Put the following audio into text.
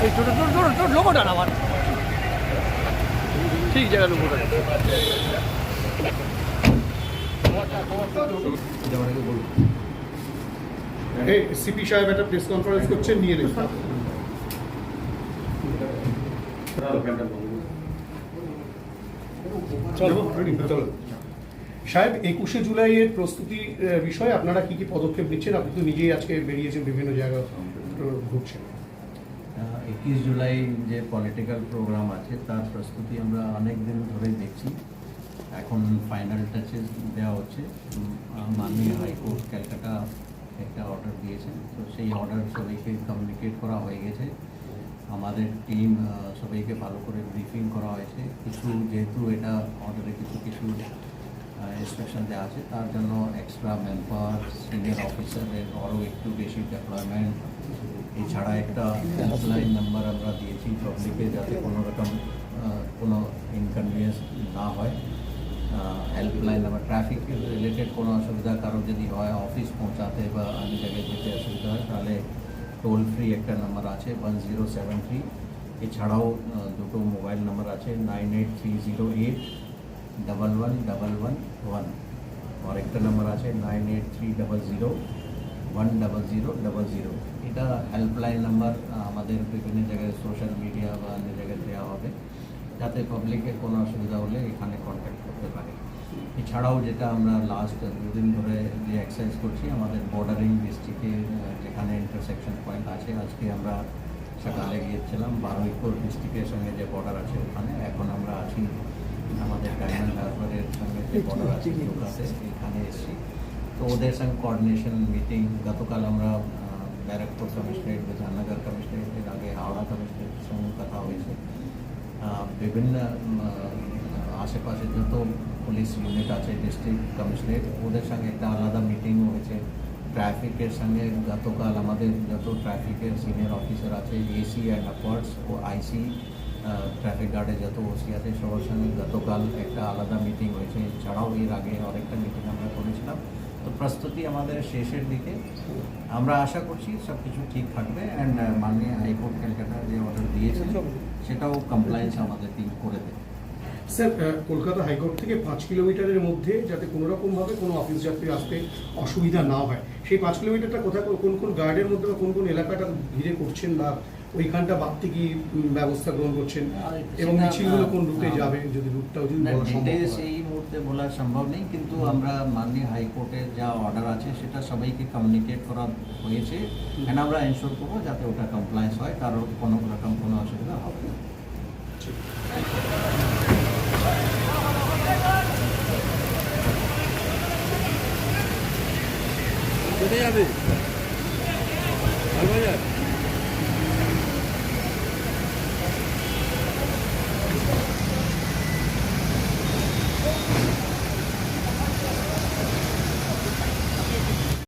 টোটো টোটো টোটো টোটো লোকোটা না আমার। ঠিক জায়গা লোকোটা এই সিপি সাহেব একটা প্রেস কনফারেন্স করছেন নিয়ে নিন। চলো চলো সাহেব একুশে জুলাইয়ের প্রস্তুতি বিষয়ে আপনারা কি কি পদক্ষেপ নিচ্ছেন? আপনি তো নিজেই আজকে বেরিয়েছেন বিভিন্ন জায়গা ঘুরছেন। একুশ জুলাই যে পলিটিক্যাল প্রোগ্রাম আছে, তার প্রস্তুতি আমরা অনেক দিন ধরেই দেখছি। এখন ফাইনাল টাচেস দেওয়া হচ্ছে। মাননীয় হাইকোর্ট ক্যালকাটা একটা অর্ডার দিয়েছেন। তো সেই অর্ডার সবাইকে কমিউনিকেট করা হয়ে গেছে। আমাদের টিম সবাইকে ভালো করে ব্রিফিং করা হয়েছে। কিছু যেহেতু এটা অর্ডারে কিছু কিছু ইনস্ট্রাকশন দেওয়া আছে, তার জন্য এক্সট্রা ম্যান সিনিয়র অফিসারের আরও একটু বেশি ডেভেলপমেন্ট এছাড়া একটা হেল্পলাইন নাম্বার আমরা দিয়েছি পাবলিকে যাতে কোনো রকম কোনো ইনকনভিনিয়েন্স না হয়। হেল্পলাইন নাম্বার ট্রাফিক রিলেটেড কোনো অসুবিধা কারও যদি হয় অফিস পৌঁছাতে বা অন্য জায়গায় যেতে অসুবিধা হয়, তাহলে টোল ফ্রি একটা নাম্বার আছে ওয়ান জিরো সেভেন থ্রি এছাড়াও দুটো মোবাইল নাম্বার আছে nine eight three zero eight double one double one one আর একটা নাম্বার আছে nine eight three double zero one double zero double zero এটা হেল্পলাইন নাম্বার আমাদের বিভিন্ন জায়গায় সোশ্যাল মিডিয়া বা অন্য জায়গায় দেওয়া হবে। যাতে পাবলিকের কোনো অসুবিধা হলে এখানে কন্ট্যাক্ট করতে পারে। এছাড়াও যেটা আমরা লাস্ট দুদিন ধরে যে এক্সারসাইজ করছি, আমাদের বর্ডারিং ডিস্ট্রিক্টে যেখানে ইন্টারসেকশন পয়েন্ট আছে, আজকে আমরা সকালে গিয়েছিলাম, বারুইপুর ডিস্ট্রিক্টের সঙ্গে যে বর্ডার আছে ওখানে। এখন আমরা আছি আমাদের ডায়মন্ড হারবারের সঙ্গে যে বর্ডার আছে এখানে এসেছি। তো ওদের সঙ্গে কোঅর্ডিনেশন মিটিং গতকাল আমরা আহ, ব্যারাকপুর কমিশনারেট বিধাননগর কমিশনারেট এর আগে হাওড়া কমিশনারেটের সঙ্গে কথা হয়েছে আহ, বিভিন্ন উম, আহ, আশেপাশে যত পুলিশ ইউনিট আছে ডিস্ট্রিক্ট কমিশনারেট ওদের সঙ্গে একটা আলাদা মিটিং হয়েছে ট্রাফিকের সঙ্গে গতকাল আমাদের যত ট্রাফিকের সিনিয়র অফিসার আছে AC and upwards O IC traffic গার্ডে যত ওসি আছে সবার সঙ্গে গতকাল একটা আলাদা মিটিং হয়েছে এছাড়াও এর আগে অনেকটা মিটিং আমরা করেছিলাম তো প্রস্তুতি আমাদের শেষের দিকে। আমরা আশা করছি সব কিছু ঠিক থাকবে অ্যান্ড মাননীয় হাইকোর্ট ক্যালকাটা যে অর্ডার দিয়েছে, সেটাও কমপ্লায়েন্স আমাদের টিম করে দেবে। স্যার কলকাতা হাইকোর্ট থেকে পাঁচ কিলোমিটারের মধ্যে যাতে কোনো রকমভাবে কোনো অফিস যাত্রী আসতে অসুবিধা না হয়, সেই পাঁচ কিলোমিটারটা কোথায়, কোন কোন গার্ডের মধ্যে বা কোন কোন এলাকাটা ঘিরে করছেন বা ওইখানটা বাড়তি কি ব্যবস্থা গ্রহণ করছেন? এবং মিছিলগুলো কোন রুটে যাবে যদি রুটটাও যদি বলা সম্ভব। এই মুহূর্তে বলা সম্ভব নেই কিন্তু আমরা মাননীয় হাইকোর্টের যা অর্ডার আছে সেটা সবাইকে কমিউনিকেট করা হয়েছে। অ্যান্ড আমরা এনশোর করব যাতে ওটা কমপ্লায়েন্স হয় কারোর কোনো রকম কোনো অসুবিধা হবে না। কোথায় যাবে?